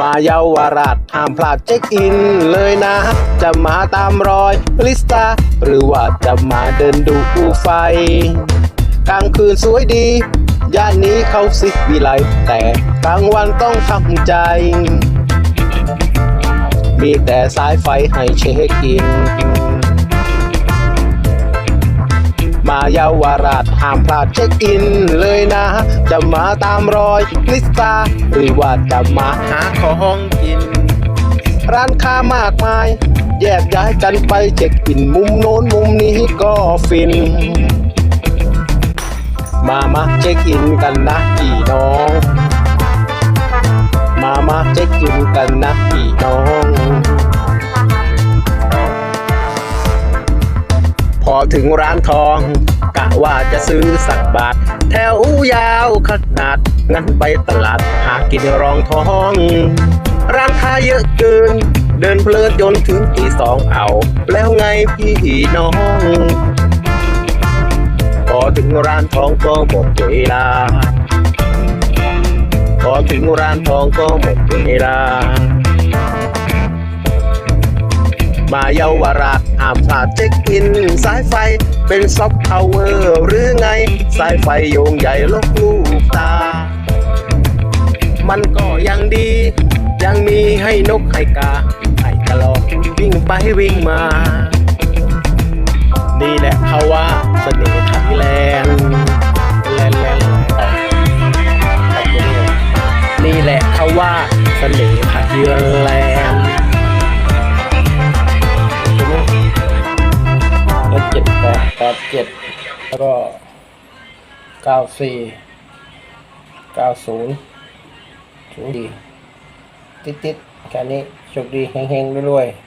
มาเยาวราชห้ามพลาดเช็คอินเลยนะ จะมาตามรอยลิสตาหรือว่าจะมาเดินดูไฟ กลางคืนสวยดี ย่านนี้เขาสิวิไลแต่กลางวันต้องทำใจ มีแต่สายไฟให้เช็คอิน มาเยาวราชห้ามพลาดเช็คอินเลยนะ จะมาตามรอยลิสตาหรือว่าจะมาหาของกิน ร้านค้ามากมาย แยกย้ายกันไปเช็คอินมุมโน้นมุมนี้ก็ฟิน มามาเช็คอินกันนะพี่น้อง มามาเช็คอินกันนะพี่น้อง พอถึงร้านทองกะว่าจะซื้อสักบาท แถวยาวขนาด งั้นไปตลาดหากินรองท้อง ร้านค้าเยอะเกิน เดินเพลินจนถึงตีสองเอา แล้วไงพี่น้อง พอถึงร้านทองก็หมดเวลา พอถึงร้านทองก็หมดเวลา มาเยาวราชห้ามพลาดเช็คอิน สายไฟเป็นซอฟต์พาวเวอร์หรือไง สายไฟโยงใหญ่ลกลูกตา มันก็ยังดี ยังมีให้นกให้กาให้กระลอกวิ่งไปวิ่งมา นี่แหละเขาว่าเสน่ห์ไทยแลนด์แลนด์แลนด์นี่แหละเขาว่าเสน่ห์ไทยแลนด์ เจ็ดแล้วก็เก้าสี่เก้าศูนย์ศูนย์ดีติดติดๆแค่นี้โชคดีเฮงๆรวยๆ